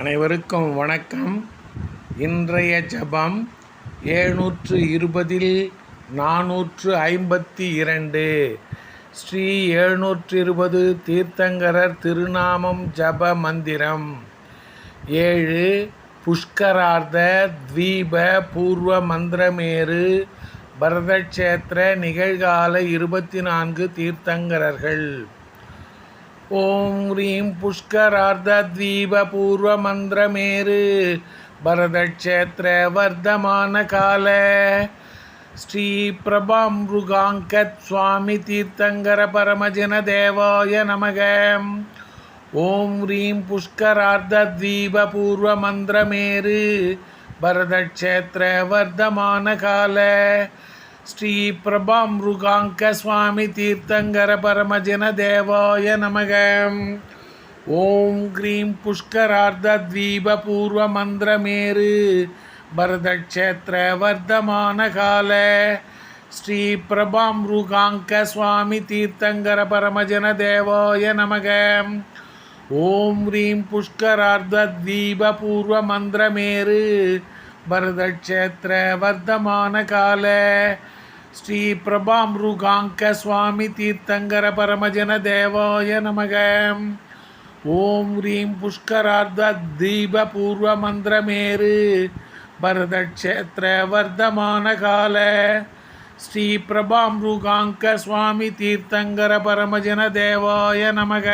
அனைவருக்கும் வணக்கம். இன்றைய ஜபம் ஏழ்நூற்று இருபதில் நானூற்று ஐம்பத்தி இரண்டு. ஸ்ரீ எழுநூற்று இருபது தீர்த்தங்கரர் திருநாமம் ஜப மந்திரம். ஏழு புஷ்கரார்த்த த்வீப பூர்வ மந்திரமேரு பரதக்ஷேத்திர நிகழ்கால இருபத்தி நான்கு தீர்த்தங்கரர்கள். ॐ ह्रीं पुष्करार्धद्वीपपूर्वमन्त्रमेरु भरतक्षेत्रवर्धमानकाल श्रीप्रभामृगाङ्कस्वामितीर्थङ्करपरमजनदेवाय नमः ॐ ह्रीं पुष्करार्धद्वीपपूर्वमन्त्रमेरु भरतक्षेत्रवर्धमानकाल ஸ்ரீ பிரபாமிருகாங்க சுவாமி தீர்த்தங்கர பரமஜன தேவாய நமக ஓம் க்ரீம் புஷ்கரார்த்த தீப பூர்வ மந்திரமேரு பரதக்ஷேத்திர வர்த்தமான கால ஸ்ரீ பிரபாமிருகாங்க சுவாமி தீர்த்தங்கர பரமஜன தேவாய நமக ஓம் ह्रीं पुष्करार्धद्वीपपूर्व मन्त्रमेरु भरतक्षेत्र वर्धमानकाल ஸ்ரீ பிரபாமிருகாங்க சுவாமி தீர்த்தங்கர பரமஜன தேவாய நமக. ஓம் ஹ்ரீம் புஷ்கரார்த்த தீப பூர்வ மந்திரமேரு பரதக்ஷேத்திர வர்த்தமான கால. ஸ்ரீ பிரபாமிருகாங்க சுவாமி தீர்த்தங்கர பரமஜன தேவாய நமக.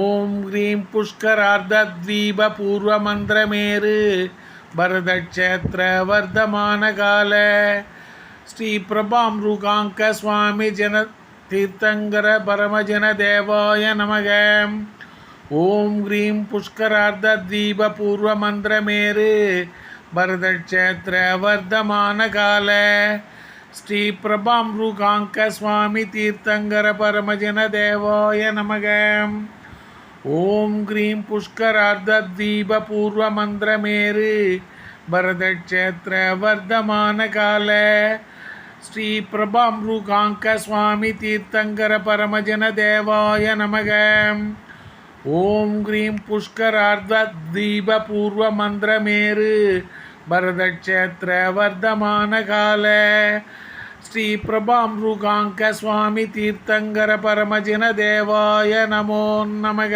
ஓம் ஹ்ரீம் புஷ்கரார்த்த தீப பூர்வ மந்திரமேரு பரதக்ஷேத்திர வர்த்தமான கால. ஸ்ரீ பிரபாமிருகாங்க சுவாமி ஜன தீர்த்தங்கர பரமஜன தேவாய நமக. ஓம் ஹ்ரீம் புஷ்கரார்த்த தீப பூர்வ மந்திரமேரு பரதக்ஷேத்திர வர்த்தமான கால. ஸ்ரீ பிரபாமிருகாங்க சுவாமி தீர்த்தங்கர பரமஜன தேவாய நமக. ஓம் ஹ்ரீம் புஷ்கரார்த்த தீப பூர்வ மந்திரமேரு பரதக்ஷேத்திர வர்த்தமான கால. ஸ்ரீ பிரபாமிருகாங்க சுவாமி தீர்த்தங்கர பரமஜன தேவாய நமக. ஓம் கிரீம் புஷ்கரார்த்த தீப பூர்வ மந்திரமேரு பரதக்ஷேத்திர வர்த்தமான கால. ஸ்ரீ பிரபாமிருகாங்க சுவாமி தீர்த்தங்கர பரமஜன தேவாய நமோ நமக.